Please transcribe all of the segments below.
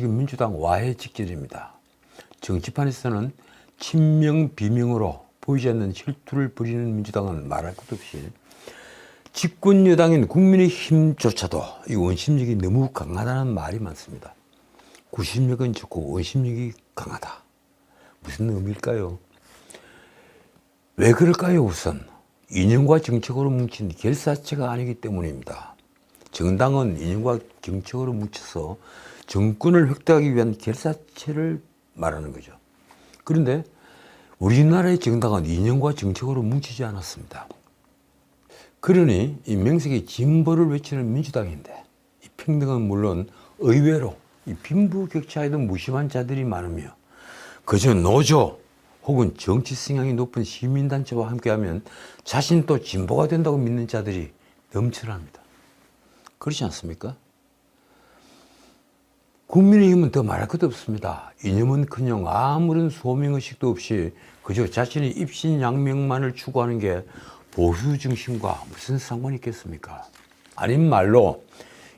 지금 민주당 와해 직전입니다. 정치판에서는 친명 비명으로 보이지 않는 실투를 벌이는 민주당은 말할 것도 없이 집권 여당인 국민의힘조차도 이 원심력이 너무 강하다는 말이 많습니다. 구심력은 좋고 원심력이 강하다. 무슨 의미일까요? 왜 그럴까요? 우선 이념과 정책으로 뭉친 결사체가 아니기 때문입니다. 정당은 이념과 정책으로 뭉쳐서 정권을 획득하기 위한 결사체를 말하는 거죠. 그런데 우리나라의 정당은 이념과 정책으로 뭉치지 않았습니다. 그러니 이 명색이 진보를 외치는 민주당인데 이 평등은 물론 의외로 이 빈부격차에도 무심한 자들이 많으며 그저 노조 혹은 정치 성향이 높은 시민단체와 함께하면 자신도 진보가 된다고 믿는 자들이 넘쳐납니다. 그렇지 않습니까? 국민의힘은 더 말할 것도 없습니다. 이념은커녕 아무런 소명의식도 없이 그저 자신의 입신양명만을 추구하는 게 보수 중심과 무슨 상관이 있겠습니까? 아닌 말로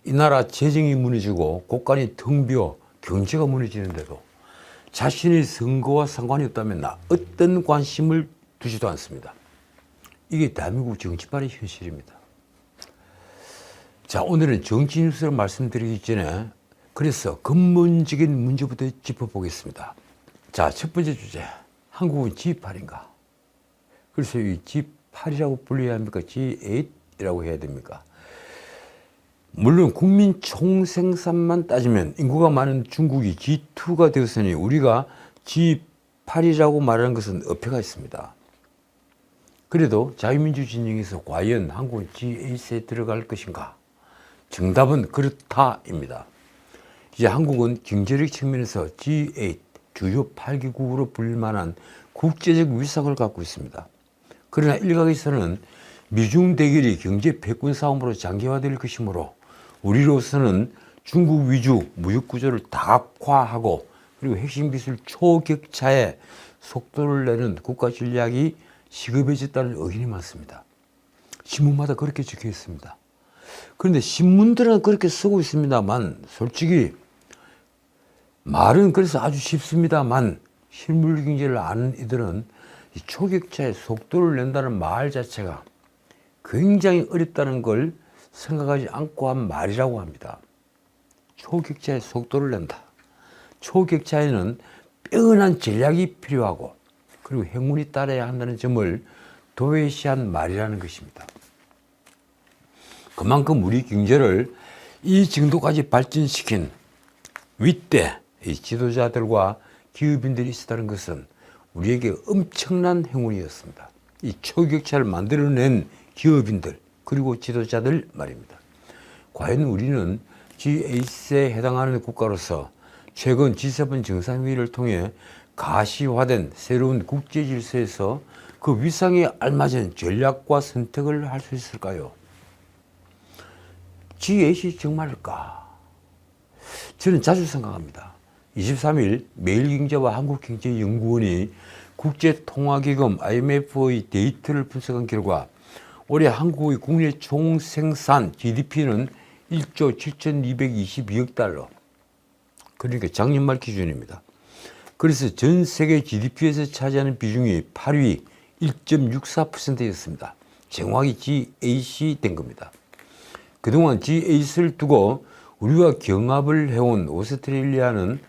이 나라 재정이 무너지고 국간이 텅 비어 경제가 무너지는데도 자신의 선거와 상관이 없다면 나 어떤 관심을 두지도 않습니다. 이게 대한민국 정치판의 현실입니다. 자, 오늘은 정치 뉴스를 말씀드리기 전에 그래서 근본적인 문제부터 짚어보겠습니다. 자, 첫 번째 주제. 한국은 G8인가? 그래서 이 G8이라고 불려야 합니까? G8이라고 해야 됩니까? 물론 국민 총생산만 따지면 인구가 많은 중국이 G2가 되었으니 우리가 G8이라고 말하는 것은 어폐가 있습니다. 그래도 자유민주 진영에서 과연 한국은 G8에 들어갈 것인가? 정답은 그렇다입니다. 이제 한국은 경제력 측면에서 G8 주요 8개국으로 불릴 만한 국제적 위상을 갖고 있습니다. 그러나 일각에서는 미중 대결이 경제 패권 싸움으로 장기화될 것이므로 우리로서는 중국 위주 무역 구조를 다각화하고 그리고 핵심 기술 초격차에 속도를 내는 국가 전략이 시급해졌다는 의견이 많습니다. 신문마다 그렇게 적혀 있습니다. 그런데 신문들은 그렇게 쓰고 있습니다만 솔직히 말은 그래서 아주 쉽습니다만 실물 경제를 아는 이들은 이 초격차의 속도를 낸다는 말 자체가 굉장히 어렵다는 걸 생각하지 않고 한 말이라고 합니다. 초격차의 속도를 낸다. 초격차에는 뼈근한 전략이 필요하고 그리고 행운이 따라야 한다는 점을 도외시한 말이라는 것입니다. 그만큼 우리 경제를 이 정도까지 발전시킨 윗대 이 지도자들과 기업인들이 있었다는 것은 우리에게 엄청난 행운이었습니다. 이 초격차를 만들어낸 기업인들 그리고 지도자들 말입니다. 과연 우리는 G8에 해당하는 국가로서 최근 G7 정상회의를 통해 가시화된 새로운 국제 질서에서 그 위상에 알맞은 전략과 선택을 할 수 있을까요? G8이 정말일까? 저는 자주 생각합니다. 23일 매일경제와 한국경제연구원이 국제통화기금 IMF의 데이터를 분석한 결과 올해 한국의 국내 총생산 GDP는 1조 7,222억 달러. 그러니까 작년 말 기준입니다. 그래서 전 세계 GDP에서 차지하는 비중이 8위 1.64%였습니다. 정확히 G8이 된 겁니다. 그동안 G8을 두고 우리가 경합을 해온 오스트레일리아는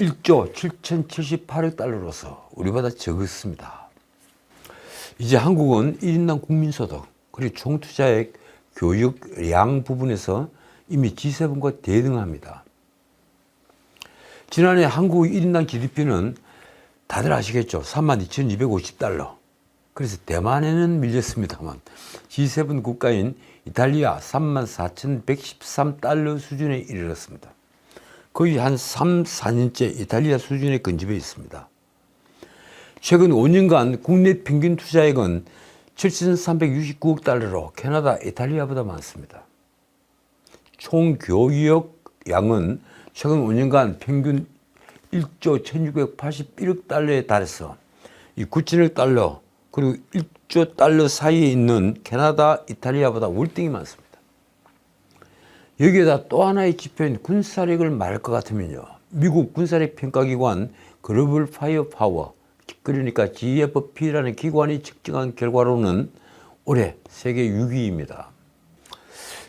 1조 7,078억 달러로서 우리보다 적었습니다. 이제 한국은 1인당 국민소득 그리고 총투자액 교육량 부분에서 이미 G7과 대등합니다. 지난해 한국 1인당 GDP는 다들 아시겠죠? 32,250달러. 그래서 대만에는 밀렸습니다만 G7 국가인 이탈리아 34,113달러 수준에 이르렀습니다. 거의 한 3, 4년째 이탈리아 수준에 근접해 있습니다. 최근 5년간 국내 평균 투자액은 7,369억 달러로 캐나다, 이탈리아보다 많습니다. 총 교역 양은 최근 5년간 평균 1조 1,681억 달러에 달해서 이 9천억 달러 그리고 1조 달러 사이에 있는 캐나다, 이탈리아보다 월등히 많습니다. 여기에다 또 하나의 지표인 군사력을 말할 것 같으면요. 미국 군사력 평가기관 글로벌 파이어 파워 그러니까 GFP라는 기관이 측정한 결과로는 올해 세계 6위입니다.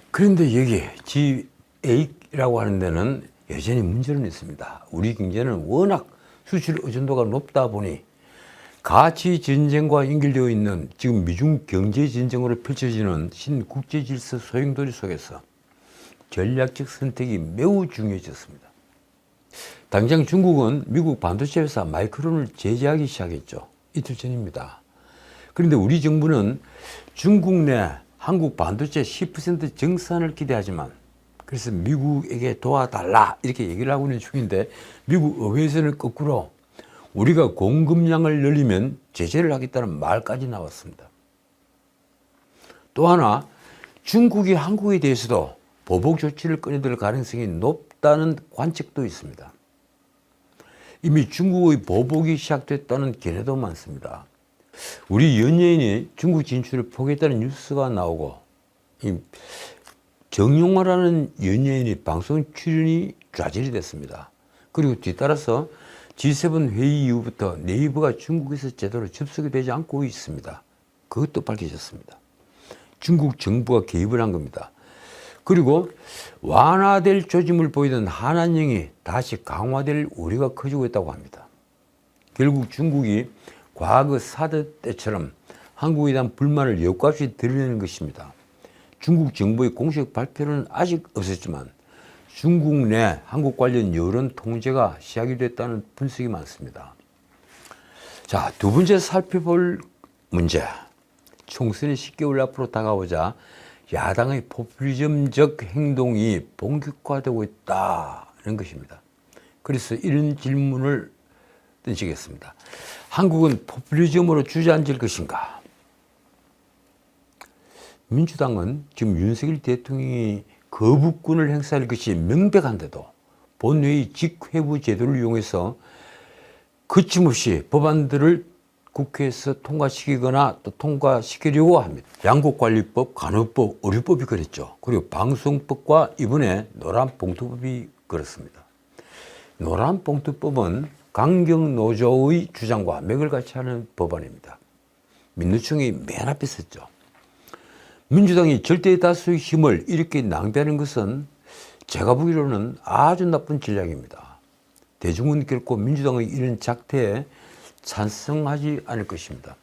그런데 여기 G8라고 하는 데는 여전히 문제는 있습니다. 우리 경제는 워낙 수출 의존도가 높다 보니 가치 전쟁과 연결되어 있는 지금 미중 경제 전쟁으로 펼쳐지는 신국제 질서 소용돌이 속에서 전략적 선택이 매우 중요해졌습니다. 당장 중국은 미국 반도체 회사 마이크론을 제재하기 시작했죠. 이틀 전입니다. 그런데 우리 정부는 중국 내 한국 반도체 10% 정산을 기대하지만 그래서 미국에게 도와달라 이렇게 얘기를 하고 있는 중인데 미국 의회에서는 거꾸로 우리가 공급량을 늘리면 제재를 하겠다는 말까지 나왔습니다. 또 하나 중국이 한국에 대해서도 보복 조치를 꺼내들 가능성이 높다는 관측도 있습니다. 이미 중국의 보복이 시작됐다는 견해도 많습니다. 우리 연예인이 중국 진출을 포기했다는 뉴스가 나오고 이 정용화라는 연예인이 방송 출연이 좌절이 됐습니다. 그리고 뒤따라서 G7 회의 이후부터 네이버가 중국에서 제대로 접속이 되지 않고 있습니다. 그것도 밝혀졌습니다. 중국 정부가 개입을 한 겁니다. 그리고 완화될 조짐을 보이던 한한령이 다시 강화될 우려가 커지고 있다고 합니다. 결국 중국이 과거 사드 때처럼 한국에 대한 불만을 여과없이 드러내는 것입니다. 중국 정부의 공식 발표는 아직 없었지만 중국 내 한국 관련 여론 통제가 시작이 됐다는 분석이 많습니다. 자, 두 번째 살펴볼 문제. 총선이 10개월 앞으로 다가오자 야당의 포퓰리즘적 행동이 본격화되고 있다는 것입니다. 그래서 이런 질문을 던지겠습니다. 한국은 포퓰리즘으로 주저앉을 것인가? 민주당은 지금 윤석열 대통령이 거부권을 행사할 것이 명백한데도 본회의 직회부 제도를 이용해서 거침없이 법안들을 국회에서 통과시키거나 또 통과시키려고 합니다. 양국관리법, 간호법, 의료법이 그랬죠. 그리고 방송법과 이번에 노란봉투법이 그렇습니다. 노란봉투법은 강경노조의 주장과 맥을 같이 하는 법안입니다. 민주청이 맨 앞에 섰죠. 민주당이 절대 다수의 힘을 이렇게 낭비하는 것은 제가 보기로는 아주 나쁜 전략입니다. 대중은 결코 민주당의 이런 작태에 찬성하지 않을 것입니다.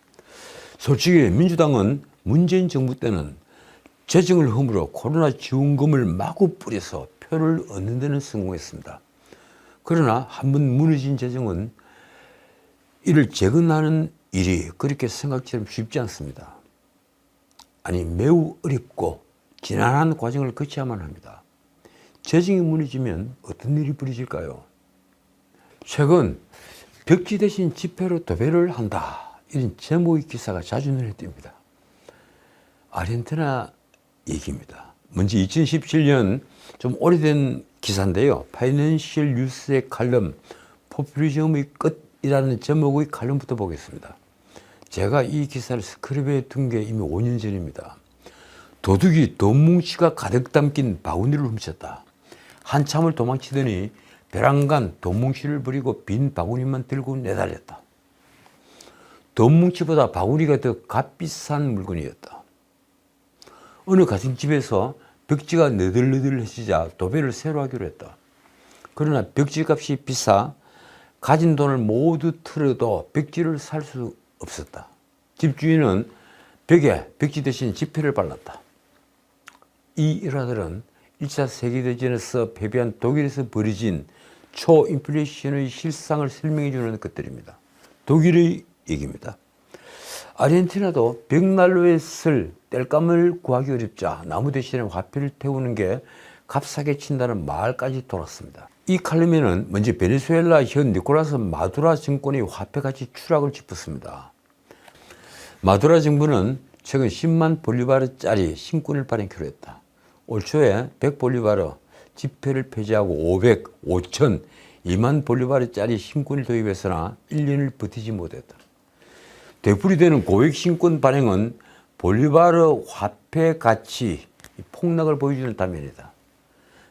솔직히 민주당은 문재인 정부 때는 재정을 허물어 코로나 지원금을 마구 뿌려서 표를 얻는 데는 성공했습니다. 그러나 한 번 무너진 재정은 이를 재건하는 일이 그렇게 생각처럼 쉽지 않습니다. 아니 매우 어렵고 지난한 과정을 거쳐야만 합니다. 재정이 무너지면 어떤 일이 벌어질까요? 최근 벽지 대신 지폐로 도배를 한다. 이런 제목의 기사가 자주 눈에 띕니다. 아르헨티나 얘기입니다. 먼저 2017년 좀 오래된 기사인데요. 파이낸셜 뉴스의 칼럼 포퓰리즘의 끝이라는 제목의 칼럼부터 보겠습니다. 제가 이 기사를 스크립에 둔 게 이미 5년 전입니다. 도둑이 돈 뭉치가 가득 담긴 바구니를 훔쳤다. 한참을 도망치더니 벼랑간 돈 뭉치를 버리고 빈 바구니만 들고 내달렸다. 돈 뭉치보다 바구니가 더 값비싼 물건이었다. 어느 가정집에서 벽지가 너덜너덜해지자 도배를 새로 하기로 했다. 그러나 벽지 값이 비싸 가진 돈을 모두 틀어도 벽지를 살 수 없었다. 집주인은 벽에 벽지 대신 지폐를 발랐다. 이 일화들은 1차 세계대전에서 패배한 독일에서 벌어진 초인플레이션의 실상을 설명해 주는 것들입니다. 독일의 얘기입니다. 아르헨티나도 벽난로에 쓸 땔감을 구하기 어렵자 나무 대신에 화폐를 태우는 게 값싸게 친다는 말까지 돌았습니다. 이 칼럼에는 먼저 베네수엘라 현 니콜라스 마두라 정권의 화폐 가치 추락을 짚었습니다. 마두라 정부는 최근 10만 볼리바르짜리 신권을 발행키로 했다. 올 초에 100볼리바르 지폐를 폐지하고 500, 5천, 2만 볼리바르짜리 신권을 도입했으나 1년을 버티지 못했다. 되풀이되는 고액 신권 발행은 볼리바르 화폐 가치 폭락을 보여주는 단면이다.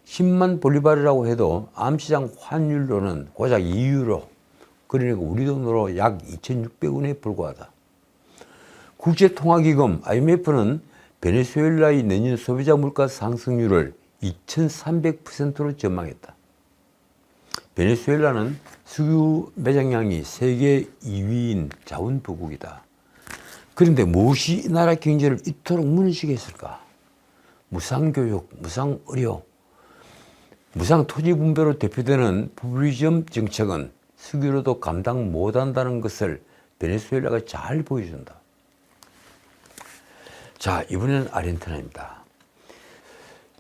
10만 볼리바르라고 해도 암시장 환율로는 고작 2유로 그러니까 우리 돈으로 약 2,600원에 불과하다. 국제통화기금 IMF는 베네수엘라의 내년 소비자 물가 상승률을 2,300%로 전망했다. 베네수엘라는 석유 매장량이 세계 2위인 자원부국이다. 그런데 무엇이 이 나라 경제를 이토록 무너지게 했을까? 무상교육, 무상의료, 무상토지분배로 대표되는 포퓰리즘 정책은 석유로도 감당 못한다는 것을 베네수엘라가 잘 보여준다. 자, 이번에는 아르헨티나입니다.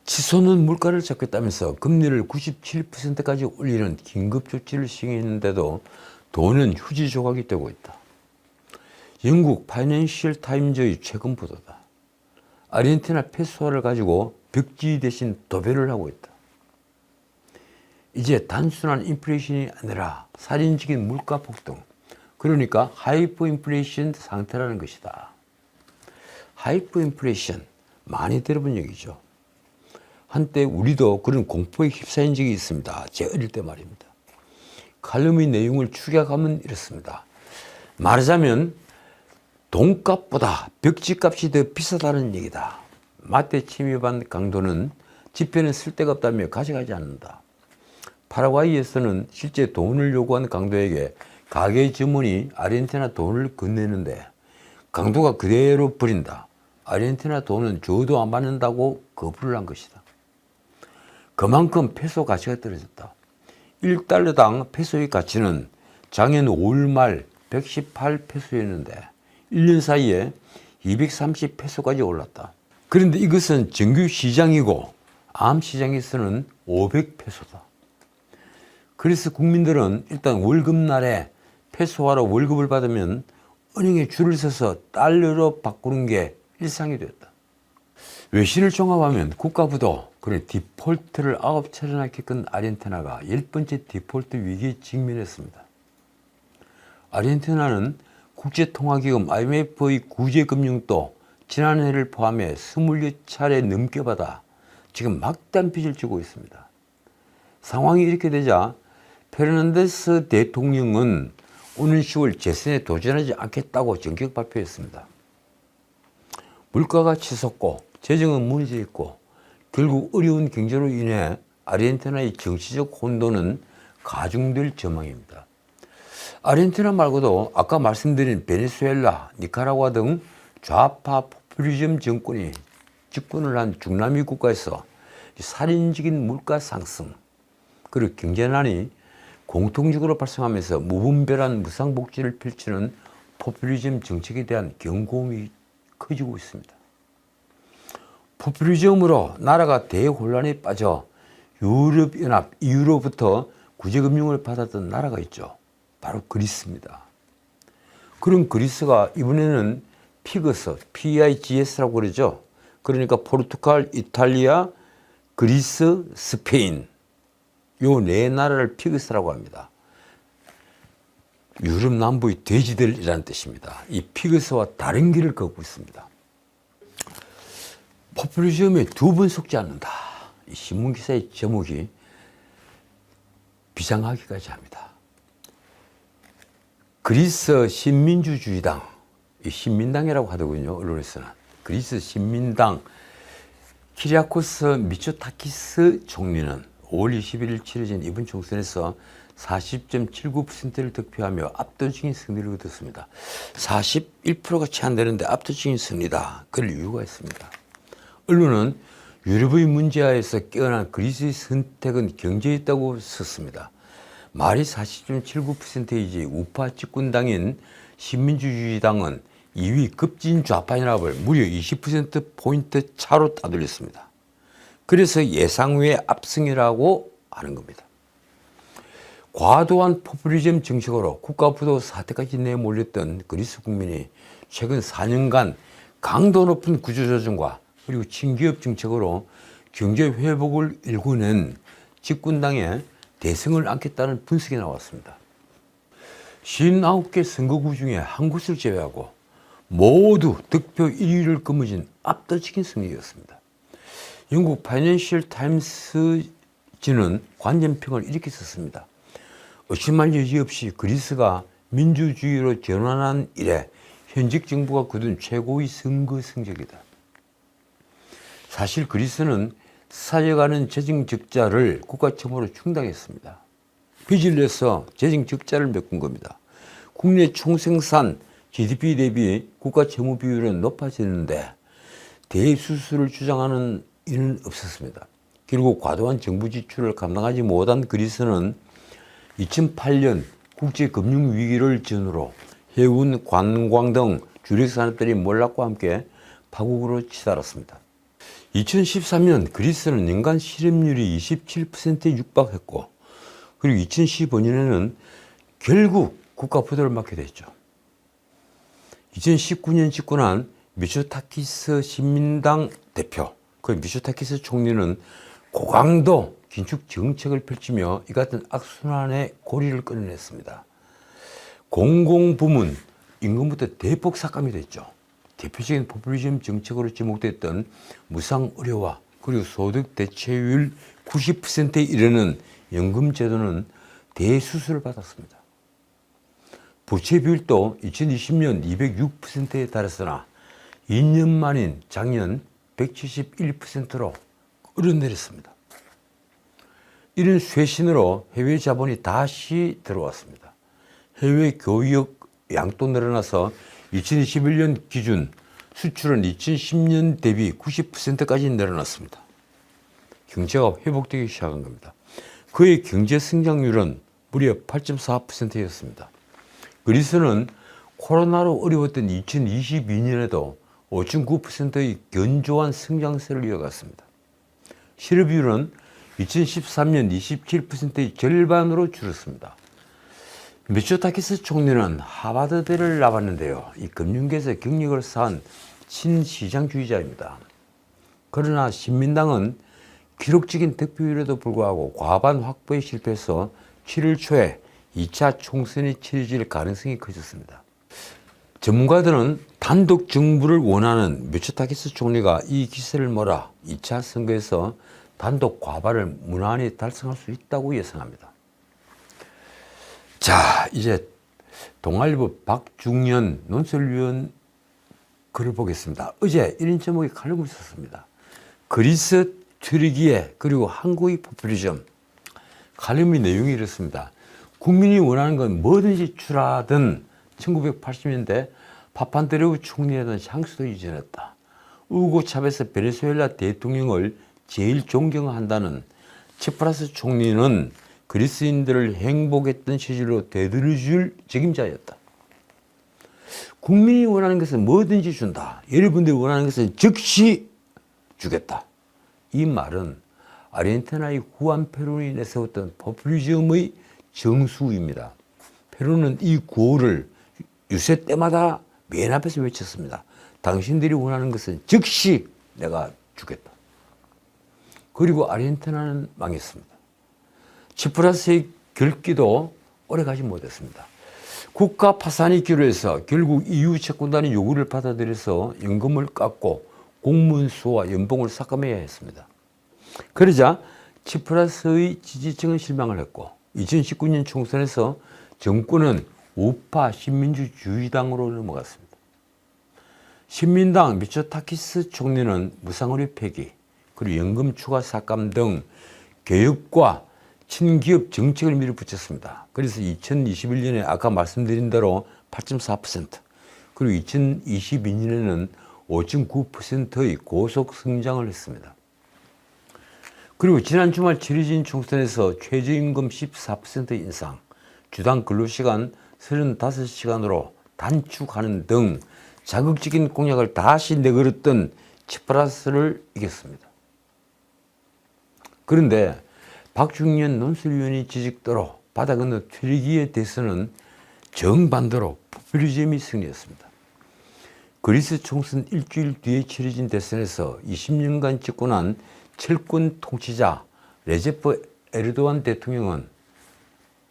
치솟는 물가를 잡겠다면서 금리를 97%까지 올리는 긴급 조치를 시행했는데도 돈은 휴지 조각이 되고 있다. 영국 파이낸셜 타임즈의 최근 보도다. 아르헨티나 페소화를 가지고 벽지 대신 도배를 하고 있다. 이제 단순한 인플레이션이 아니라 살인적인 물가 폭등, 그러니까 하이퍼 인플레이션 상태라는 것이다. 하이퍼 인플레이션 많이 들어본 얘기죠. 한때 우리도 그런 공포에 휩싸인 적이 있습니다. 제 어릴 때 말입니다. 칼럼의 내용을 축약하면 이렇습니다. 말하자면 돈값보다 벽지값이 더 비싸다는 얘기다. 마테 침입한 강도는 지폐는 쓸데가 없다며 가져가지 않는다. 파라과이에서는 실제 돈을 요구한 강도에게 가게 주문이 아르헨티나 돈을 건네는데 강도가 그대로 버린다. 아르헨티나 돈은 줘도 안 받는다고 거부를 한 것이다. 그만큼 페소 가치가 떨어졌다. 1달러당 페소의 가치는 작년 5월 말 118페소였는데 1년 사이에 230페소까지 올랐다. 그런데 이것은 정규 시장이고 암 시장에서는 500페소다. 그래서 국민들은 일단 월급날에 페소화로 월급을 받으면 은행에 줄을 서서 달러로 바꾸는 게 일상이 되었다. 외신을 종합하면 국가부도 그런 디폴트를 아홉 차례나 겪은 아르헨티나가 열 번째 디폴트 위기에 직면했습니다. 아르헨티나는 국제통화기금 IMF의 구제금융도 지난해를 포함해 20차례 넘게 받아 지금 막대한 빚을 지고 있습니다. 상황이 이렇게 되자 페르난데스 대통령은 오는 10월 재선에 도전하지 않겠다고 정격 발표했습니다. 물가가 치솟고 재정은 무너져 있고 결국 어려운 경제로 인해 아르헨티나의 정치적 혼돈은 가중될 전망입니다. 아르헨티나 말고도 아까 말씀드린 베네수엘라, 니카라과 등 좌파 포퓰리즘 정권이 집권을 한 중남미 국가에서 살인적인 물가 상승 그리고 경제난이 공통적으로 발생하면서 무분별한 무상복지를 펼치는 포퓰리즘 정책에 대한 경고음이 커지고 있습니다. 포퓰리즘으로 나라가 대혼란에 빠져 유럽연합 이후로부터 구제금융을 받았던 나라가 있죠. 바로 그리스입니다. 그런 그리스가 이번에는 피그스, PIGS라고 그러죠. 그러니까 포르투갈, 이탈리아, 그리스, 스페인 요 네 나라를 피그스라고 합니다. 유럽 남부의 돼지들이라는 뜻입니다. 이 피그스와 다른 길을 걷고 있습니다. 포퓰리즘에 두 번 속지 않는다. 이 신문 기사의 제목이 비장하기까지 합니다. 그리스 신민주주의당, 이 신민당이라고 하더군요. 언론에서는 그리스 신민당 키리아코스 미초타키스 총리는 5월 21일 치러진 이번 총선에서 40.79%를 득표하며 압도적인 승리를 거뒀습니다. 41%가 채 안 되는데 압도적인 승리다. 그럴 이유가 있습니다. 언론은 유럽의 문제하에서 깨어난 그리스의 선택은 경제였다고 썼습니다. 말이 40.79%이지 우파 집권당인 신민주주의당은 2위 급진 좌파 연합을 무려 20%포인트 차로 따돌렸습니다. 그래서 예상 외의 압승이라고 하는 겁니다. 과도한 포퓰리즘 정책으로 국가부도 사태까지 내몰렸던 그리스 국민이 최근 4년간 강도 높은 구조조정과 그리고 친기업 정책으로 경제 회복을 일궈낸 집권당에 대승을 안겠다는 분석이 나왔습니다. 59개 선거구 중에 한 곳을 제외하고 모두 득표 1위를 거머쥔 압도적인 승리였습니다. 영국 파이낸셜 타임스 지는 관전평을 이렇게 썼습니다. 의심할 여지 없이 그리스가 민주주의로 전환한 이래 현직 정부가 거둔 최고의 선거 성적이다. 사실 그리스는 사여가는 재정 적자를 국가청으로 충당했습니다. 빚을 내서 재정 적자를 메꾼 겁니다. 국내 총생산 GDP 대비 국가 채무 비율은 높아지는데 대수술을 주장하는 이는 없었습니다. 결국 과도한 정부 지출을 감당하지 못한 그리스는 2008년 국제금융 위기를 전후로 해운, 관광 등 주력 산업들이 몰락과 함께 파국으로 치달았습니다. 2013년 그리스는年간 실업률이 27%에 육박했고 그리고 2015년에는 결국 국가 부도를 맞게 됐죠. 2019년 집권 한 미초타키스 신민당 대표, 그 미초타키스 총리는 고강도 긴축 정책을 펼치며 이 같은 악순환의 고리를 끊어냈습니다. 공공부문 임금부터 대폭 삭감이 됐죠. 대표적인 포퓰리즘 정책으로 지목됐던 무상 의료와 그리고 소득 대체율 90%에 이르는 연금 제도는 대수술을 받았습니다. 부채 비율도 2020년 206%에 달했으나 2년 만인 작년 171%로 끌어내렸습니다. 이런 쇄신으로 해외 자본이 다시 들어왔습니다. 해외 교역 양도 늘어나서 2021년 기준 수출은 2010년 대비 90%까지 늘어났습니다. 경제가 회복되기 시작한 겁니다. 그의 경제 성장률은 무려 8.4%였습니다. 그리스는 코로나로 어려웠던 2022년에도 5.9%의 견조한 성장세를 이어갔습니다. 실업률은 2013년 27%의 절반으로 줄었습니다. 미초타키스 총리는 하버드대를 나왔는데요. 이 금융계에서 경력을 쌓은 친시장주의자입니다. 그러나 신민당은 기록적인 득표율에도 불구하고 과반 확보에 실패해서 7월 초에 2차 총선이 치러질 가능성이 커졌습니다. 전문가들은 단독 정부를 원하는 미초타키스 총리가 이 기세를 몰아 2차 선거에서 단독 과반을 무난히 달성할 수 있다고 예상합니다. 자, 이제 동아일보 박중현 논설위원 글을 보겠습니다. 어제 이런 제목의 칼럼을 썼습니다. 그리스 트리기에 그리고 한국의 포퓰리즘 칼럼의 내용이 이렇습니다. 국민이 원하는 건 뭐든지 출하든 1980년대 파판드레우 총리라던 향수도 이전했다. 우고 차베스 베네수엘라 대통령을 제일 존경한다는 치프라스 총리는 그리스인들을 행복했던 시절로 되돌려줄 책임자였다. 국민이 원하는 것은 뭐든지 준다. 여러분들이 원하는 것은 즉시 주겠다. 이 말은 아르헨티나의 후안 페론이 내세웠던 포퓰리즘의 정수입니다. 페론은 이 구호를 유세 때마다 맨 앞에서 외쳤습니다. 당신들이 원하는 것은 즉시 내가 주겠다. 그리고 아르헨티나는 망했습니다. 치프라스의 결기도 오래가지 못했습니다. 국가 파산이 기로해서 결국 EU 채권단의 요구를 받아들여서 연금을 깎고 공무원 수와 연봉을 삭감해야 했습니다. 그러자 치프라스의 지지층은 실망을 했고 2019년 총선에서 정권은 우파 신민주주의당으로 넘어갔습니다. 신민당 미초타키스 총리는 무상의료 폐기, 그리고 연금 추가 삭감 등 교육과 친기업 정책을 밀어붙였습니다. 그래서 2021년에 아까 말씀드린 대로 8.4% 그리고 2022년에는 5.9%의 고속 성장을 했습니다. 그리고 지난 주말 치러진 총선에서 최저임금 14% 인상, 주당 근로시간 35시간으로 단축하는 등 자극적인 공약을 다시 내걸었던 치프라스를 이겼습니다. 그런데 박중현 논술위원이 지적대로 바다 건너 튀르기에 대해서는 정반대로 포퓰리즘이 승리했습니다. 그리스 총선 일주일 뒤에 치러진 대선에서 20년간 집권한 철권 통치자 레제프 에르도안 대통령은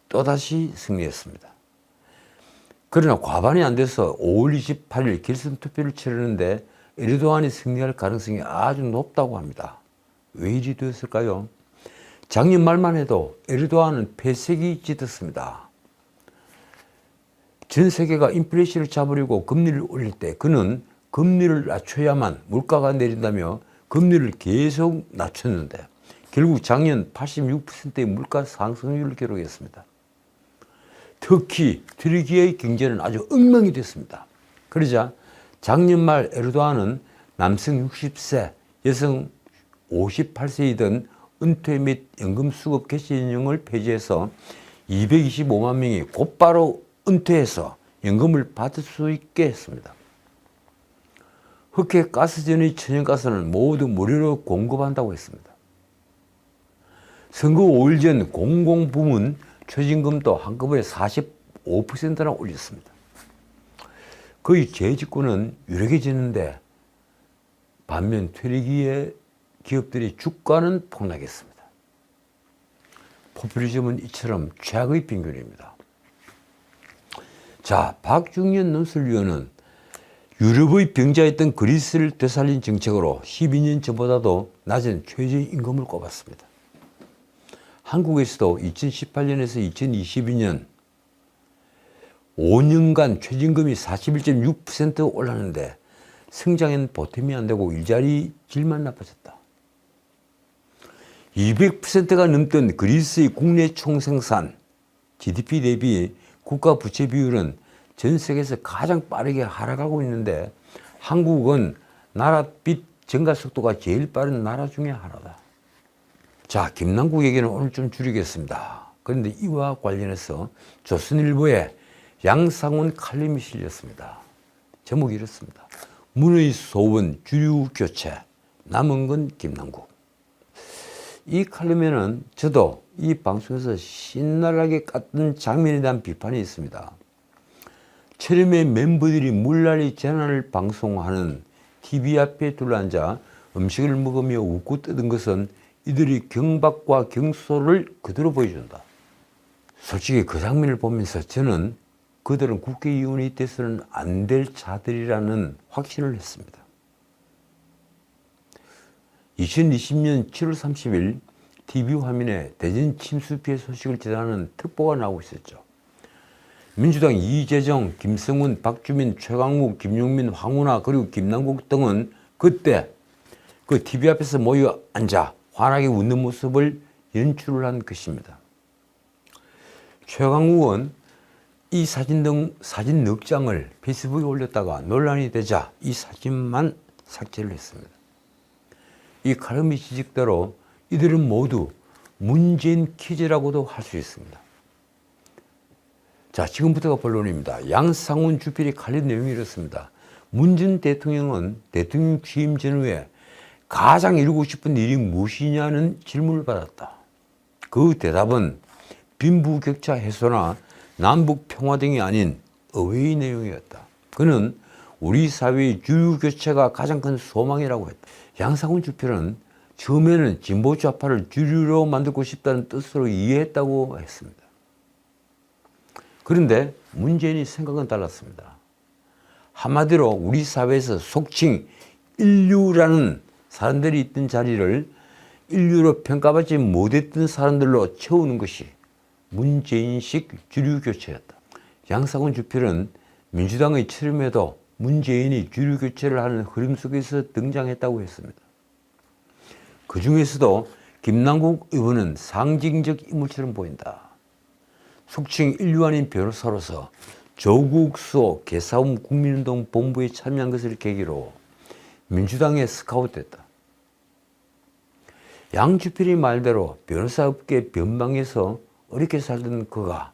또다시 승리했습니다. 그러나 과반이 안 돼서 5월 28일 결선 투표를 치르는데 에르도안이 승리할 가능성이 아주 높다고 합니다. 왜 이리 되었을까요? 작년 말만 해도 에르도안은 폐색이 짙었습니다. 전 세계가 인플레이션을 잡으려고 금리를 올릴 때 그는 금리를 낮춰야만 물가가 내린다며 금리를 계속 낮췄는데 결국 작년 86%의 물가 상승률을 기록했습니다. 특히 튀르키예의 경제는 아주 엉망이 됐습니다. 그러자 작년 말 에르도안은 남성 60세, 여성 58세이던 은퇴 및 연금 수급 개시인형을 폐지해서 225만 명이 곧바로 은퇴해서 연금을 받을 수 있게 했습니다. 흑해 가스전의 천연가스는 모두 무료로 공급한다고 했습니다. 선거 5일 전 공공부문 최저임금도 한꺼번에 45%나 올렸습니다. 거의 재집권은 유력해지는데 반면 퇴리기의 기업들의 주가는 폭락했습니다. 포퓰리즘은 이처럼 최악의 빈곤입니다. 자, 박중현 논술위원은 유럽의 병자였던 그리스를 되살린 정책으로 12년 전보다도 낮은 최저임금을 꼽았습니다. 한국에서도 2018년에서 2022년 5년간 최저임금이 41.6% 올랐는데 성장엔 보탬이 안 되고 일자리 질만 나빠졌다. 200%가 넘던 그리스의 국내 총생산 GDP 대비 국가 부채 비율은 전 세계에서 가장 빠르게 하락하고 있는데 한국은 나라 빚 증가 속도가 제일 빠른 나라 중에 하나다. 자, 김남국 얘기는 오늘 좀 줄이겠습니다. 그런데 이와 관련해서 조선일보에 양상훈 칼럼이 실렸습니다. 제목이 이렇습니다. 문의 소원 주류 교체 남은 건 김남국. 이 칼럼에는 저도 이 방송에서 신랄하게 깠던 장면에 대한 비판이 있습니다. 처음에 멤버들이 물난리 재난을 방송하는 TV 앞에 둘러앉아 음식을 먹으며 웃고 뜨던 것은 이들이 경박과 경소를 그대로 보여준다. 솔직히 그 장면을 보면서 저는 그들은 국회의원이 돼서는 안 될 자들이라는 확신을 했습니다. 2020년 7월 30일 TV 화면에 대전 침수 피해 소식을 전하는 특보가 나오고 있었죠. 민주당 이재정, 김성훈, 박주민, 최강욱, 김용민, 황운하 그리고 김남국 등은 그때 그 TV 앞에서 모여 앉아 환하게 웃는 모습을 연출을 한 것입니다. 최강욱은 이 사진 등 사진 넉 장을 페이스북에 올렸다가 논란이 되자 이 사진만 삭제를 했습니다. 이 칼럼의 지적대로 이들은 모두 문재인 퀴즈라고도 할 수 있습니다. 자, 지금부터가 본론입니다. 양상훈 주필이 칼럼 내용이 이렇습니다. 문재인 대통령은 대통령 취임 전후에 가장 이루고 싶은 일이 무엇이냐는 질문을 받았다. 그 대답은 빈부격차 해소나 남북 평화 등이 아닌 의외의 내용이었다. 그는 우리 사회의 주류 교체가 가장 큰 소망이라고 했다. 양상훈 주필은 처음에는 진보 좌파를 주류로 만들고 싶다는 뜻으로 이해했다고 했습니다. 그런데 문재인이 생각은 달랐습니다. 한마디로 우리 사회에서 속칭 인류라는 사람들이 있던 자리를 인류로 평가받지 못했던 사람들로 채우는 것이 문재인식 주류 교체였다. 양상훈 주필은 민주당의 출범에도 문재인이 주류 교체를 하는 흐름 속에서 등장했다고 했습니다. 그 중에서도 김남국 의원은 상징적 인물처럼 보인다. 속칭 인류 아닌 변호사로서 조국 수호 개싸움 국민운동 본부에 참여한 것을 계기로 민주당에 스카웃됐다. 양주필이 말대로 변호사업계 변방에서 어렵게 살던 그가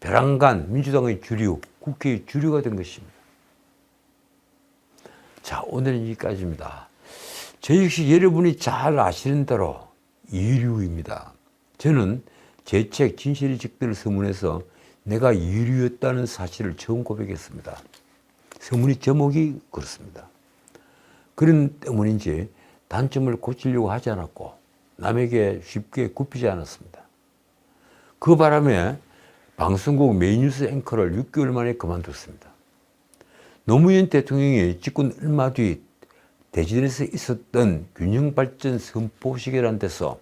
벼랑간 민주당의 주류, 국회의 주류가 된 것입니다. 자, 오늘은 여기까지입니다. 저 역시 여러분이 잘 아시는 대로 이류입니다. 저는 제 책 진실의 직들 서문에서 내가 이류였다는 사실을 처음 고백했습니다. 서문의 제목이 그렇습니다. 그런 때문인지 단점을 고치려고 하지 않았고 남에게 쉽게 굽히지 않았습니다. 그 바람에 방송국 메인뉴스 앵커를 6개월 만에 그만뒀습니다. 노무현 대통령이 집권 얼마 뒤 대전에서 있었던 균형발전 선포식이라는 데서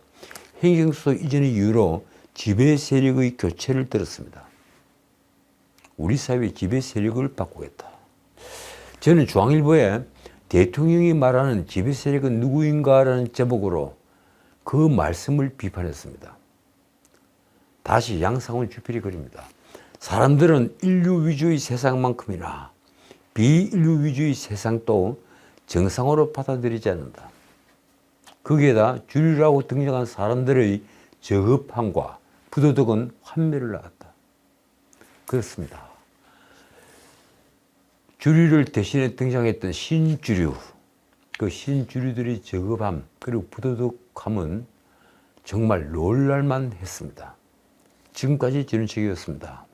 행정소 이전의 이유로 지배 세력의 교체를 들었습니다. 우리 사회의 지배 세력을 바꾸겠다. 저는 중앙일보에 대통령이 말하는 지배 세력은 누구인가라는 제목으로 그 말씀을 비판했습니다. 다시 양상훈 주필이 그립니다. 사람들은 인류 위주의 세상만큼이나 비인류 위주의 세상도 정상으로 받아들이지 않는다. 거기에다 주류라고 등장한 사람들의 저급함과 부도덕은 환멸을 낳았다. 그렇습니다. 주류를 대신해 등장했던 신주류, 그 신주류들의 저급함 그리고 부도덕함은 정말 놀랄만 했습니다. 지금까지 지른책이었습니다.